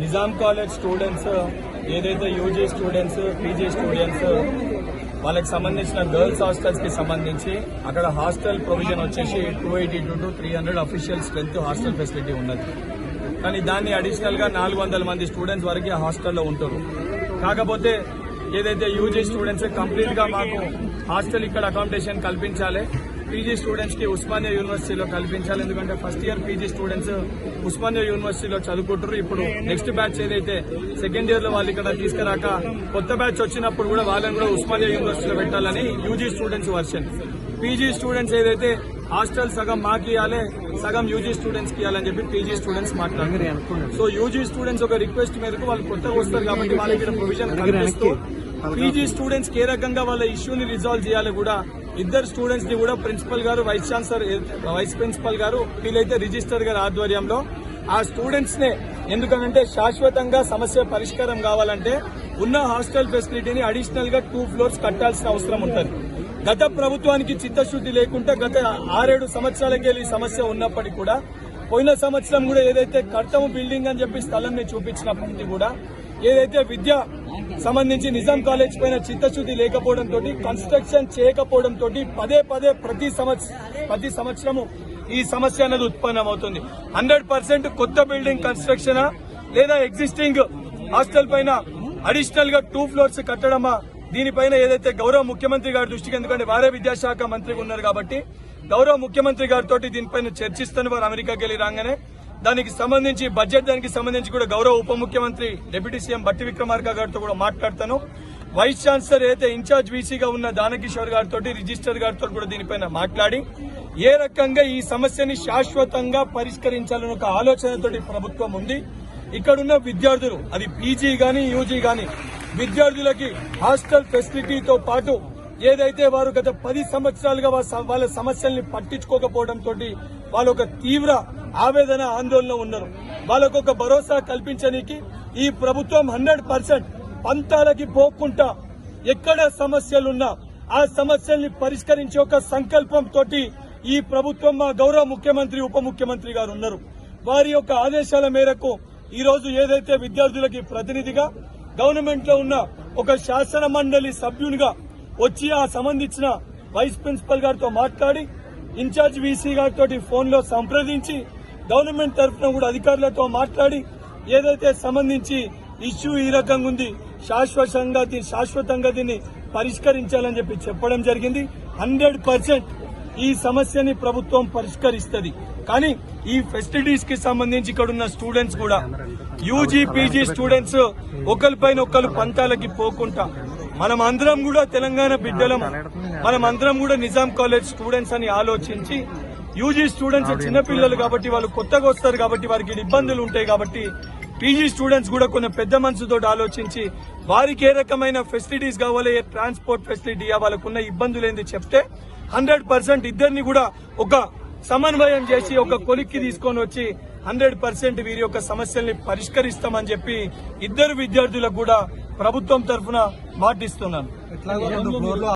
Nizam college students ఏదైతే UG students PG students వాళ్ళకి సంబంధించిన గర్ల్స్ హాస్టల్స్కి సంబంధించి అక్కడ హాస్టల్ ప్రొవిజన్ వచ్చేసి two eighty two to three hundred official strength hostel facility ఉన్నది. కానీ దాన్ని అడిషనల్గా నాలుగు వందల మంది స్టూడెంట్స్ వరకు ఆ హాస్టల్లో ఉంటారు. కాకపోతే ఏదైతే యూజీ స్టూడెంట్స్ కంప్లీట్గా మాకు హాస్టల్ ఇక్కడ అకామిడేషన్ కల్పించాలి పీజీ స్టూడెంట్స్కి ఉస్మానియా యూనివర్సిటీలో కల్పించాలి. ఎందుకంటే first year PG students Osmania యూనివర్సిటీలో చదువుకుంటారు ఇప్పుడు నెక్స్ట్ బ్యాచ్ ఏదైతే సెకండ్ ఇయర్లో వాళ్ళు ఇక్కడ తీసుకురాక కొత్త బ్యాచ్ వచ్చినప్పుడు కూడా వాళ్ళని కూడా ఉస్మానియా యూనివర్సిటీలో పెట్టాలని UG students version. PG students ఏదైతే హాస్టల్ సగం మాకు ఇవ్వాలి సగం యూజీ స్టూడెంట్స్కి ఇవ్వాలని చెప్పి పీజీ స్టూడెంట్స్ మాట్లాడారు. సో యూజీ స్టూడెంట్స్ ఒక రిక్వెస్ట్ మేరకు వాళ్ళు కొత్తగా వస్తారు కాబట్టి వాళ్ళకి ప్రొవిజన్ కల్పిస్తూ పీజీ స్టూడెంట్స్ ఏ రకంగా వాళ్ళ ఇష్యూని రిజాల్వ్ చేయాలి కూడా ఇద్దరు స్టూడెంట్స్ని కూడా ప్రిన్సిపల్ గారు వైస్ ఛాన్సలర్ వైస్ ప్రిన్సిపల్ గారు వీలైతే రిజిస్టర్ గారి ఆధ్వర్యంలో ఆ స్టూడెంట్స్ నే ఎందుకంటే శాశ్వతంగా సమస్య పరిష్కారం కావాలంటే ఉన్న హాస్టల్ ఫెసిలిటీని అడిషనల్గా టూ ఫ్లోర్స్ కట్టాల్సిన అవసరం ఉంటుంది. గత ప్రభుత్వానికి చిత్తశుద్ధి లేకుండా గత ఆరేడు సంవత్సరాలకెళ్ళి ఈ సమస్య ఉన్నప్పటికీ కూడా పోయిన సంవత్సరం కూడా ఏదైతే కర్తము బిల్డింగ్ అని చెప్పి స్థలం చూపించినప్పటికీ కూడా ఏదైతే విద్య సంబంధించి నిజాం కాలేజ్ పైన చిత్తశుద్ధి లేకపోవడంతో కన్స్ట్రక్షన్ చేయకపోవడంతో పదే పదే ప్రతి సంవత్సరం ప్రతి సంవత్సరము ఈ సమస్య అనేది ఉత్పన్నమవుతుంది. హండ్రెడ్ పర్సెంట్ కొత్త బిల్డింగ్ కన్స్ట్రక్షన్ లేదా ఎగ్జిస్టింగ్ హాస్టల్ పైన అడిషనల్గా టూ ఫ్లోర్స్ కట్టడమా? దీనిపైన ఏదైతే గౌరవ ముఖ్యమంత్రి గారి దృష్టికి ఎందుకంటే వారే విద్యాశాఖ మంత్రిగా ఉన్నారు కాబట్టి గౌరవ ముఖ్యమంత్రి గారితో దీనిపైన చర్చిస్తున్న వారు అమెరికాకి వెళ్ళి రాగానే దానికి సంబంధించి బడ్జెట్ దానికి సంబంధించి కూడా గౌరవ ఉప ముఖ్యమంత్రి డిప్యూటీ సీఎం బట్టి విక్రమార్క గారితో కూడా మాట్లాడతాను. వైస్ ఛాన్సలర్ ఏదైతే ఇన్ఛార్జ్ వీసీగా ఉన్న దానకిషోర్ గారితో రిజిస్టర్ గారితో కూడా దీనిపైన మాట్లాడి ఏ రకంగా ఈ సమస్యని శాశ్వతంగా పరిష్కరించాలని ఒక ఆలోచనతోటి ప్రభుత్వం ఉంది. ఇక్కడున్న విద్యార్థులు అది పీజీ గాని యూజీ గాని విద్యార్థులకి హాస్టల్ ఫెసిలిటీతో పాటు ఏదైతే వారు గత పది సంవత్సరాలుగా వాళ్ళ సమస్యల్ని పట్టించుకోకపోవడంతో వాళ్ళు ఒక తీవ్ర ఆవేదన ఆందోళన ఉన్నారు. వాళ్ళకు ఒక భరోసా కల్పించడానికి ఈ ప్రభుత్వం హండ్రెడ్ పర్సెంట్ పంతాలకి పోకుండా ఎక్కడ సమస్యలున్నా ఆ సమస్యల్ని పరిష్కరించే ఒక సంకల్పంతో ఈ ప్రభుత్వం మా గౌరవ ముఖ్యమంత్రి ఉప ముఖ్యమంత్రి గారు ఉన్నారు. వారి యొక్క ఆదేశాల మేరకు ఈ రోజు ఏదైతే విద్యార్థులకి ప్రతినిధిగా గవర్నమెంట్లో ఉన్న ఒక శాసన మండలి సభ్యునిగా వచ్చి ఆ సంబంధించిన వైస్ ప్రిన్సిపల్ గారితో మాట్లాడి ఇన్ఛార్జ్ వీసీ గారితో ఫోన్లో సంప్రదించి గవర్నమెంట్ తరఫున కూడా అధికారులతో మాట్లాడి ఏదైతే సంబంధించి ఇష్యూ ఈ రకంగా ఉంది శాశ్వతంగా దీ- శాశ్వతంగా దీన్ని పరిష్కరించాలని చెప్పి చెప్పడం జరిగింది. హండ్రెడ్ పర్సెంట్ ఈ సమస్యని ప్రభుత్వం పరిష్కరిస్తుంది. కానీ ఈ ఫెసిలిటీస్కి సంబంధించి ఇక్కడ ఉన్న స్టూడెంట్స్ కూడా యూజీ పీజీ స్టూడెంట్స్ ఒకరిపైన ఒకరు పంతాలకి పోకుండా మనం అందరం కూడా తెలంగాణ బిడ్డలం. మనం అందరం కూడా నిజాం కాలేజ్ స్టూడెంట్స్ అని ఆలోచించి యూజీ స్టూడెంట్స్ చిన్నపిల్లలు కాబట్టి వాళ్ళు కొత్తగా వస్తారు కాబట్టి వారికి ఇబ్బందులు ఉంటాయి కాబట్టి పీజీ స్టూడెంట్స్ కూడా కొన్ని పెద్ద మనసుతో ఆలోచించి వారికి ఏ రకమైన ఫెసిలిటీస్ కావాలి ఏ ట్రాన్స్పోర్ట్ ఫెసిలిటీ వాళ్ళకున్న ఇబ్బందులు ఏంది చెప్తే హండ్రెడ్ పర్సెంట్ ఇద్దరిని కూడా ఒక సమన్వయం చేసి ఒక కొలిక్కి తీసుకొని వచ్చి హండ్రెడ్ పర్సెంట్ వీరి యొక్క సమస్యల్ని పరిష్కరిస్తామని చెప్పి ఇద్దరు విద్యార్థులకు కూడా ప్రభుత్వం తరఫున మాటిస్తున్నాను